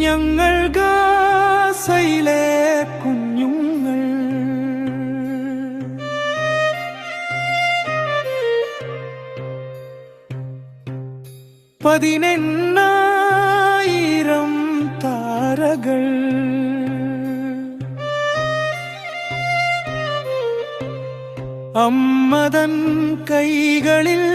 ഞങ്ങൾ ഗാസയിലെ കുഞ്ഞുങ്ങൾ. പതിനെണ്ണായിരം താരകൾ. അമ്മതൻ കൈകളിൽ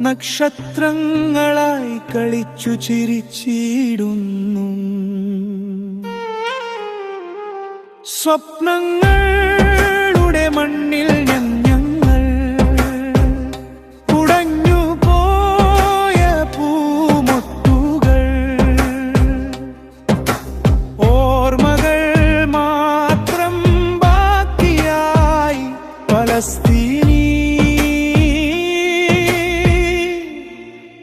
നക്ഷത്രങ്ങളായി കളിച്ചു ചിരിച്ചിടുന്നു. സ്വപ്നങ്ങളുടെ മണ്ണിൽ പോയ പൂമൊട്ടുകൾ. മാത്രം ബാക്കിയായി പലസ്തീനി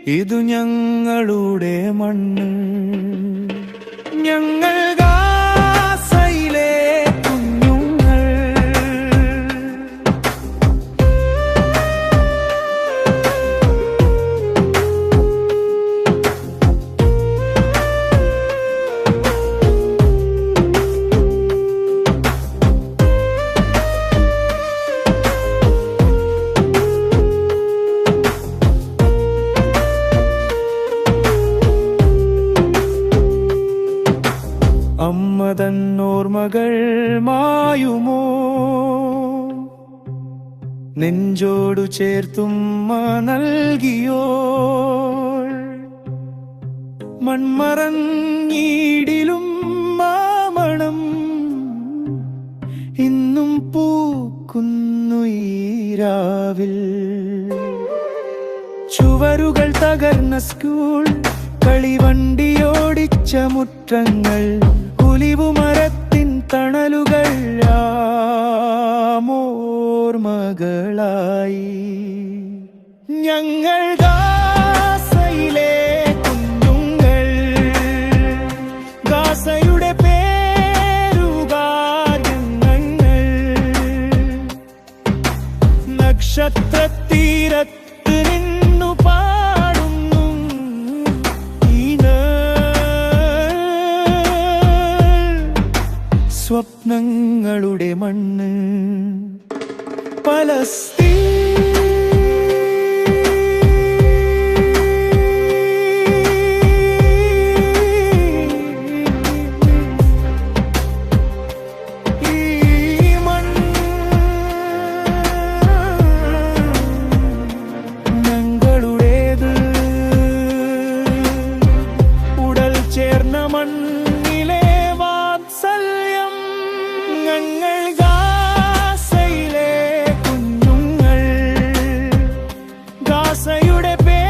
ഇതു ഞങ്ങളുടെ മണ്ണ്. ഞങ്ങൾ തന്നോർമകൾ മായുമോ? നെഞ്ചോടു ചേർത്തുമ്മ നൽകിയോ മൺമറങ്ങീടിലും മാമണം ഇന്നും പൂക്കുന്നു ഈരാവിൽ ചുവരുകൾ തകർന്ന സ്കൂൾ കളിവണ്ടിയോടിച്ച മുറ്റങ്ങൾ കുലിവുമരത്തിൻ തണലുകൾ മകളായി ഞങ്ങൾ ഗാസയിലെ കുഞ്ഞുങ്ങൾ. ഗാസയുടെ പേരുകാര്യങ്ങൾ. നക്ഷത്രത്തീരത്ത് മണ്ണ്. Palestine baby.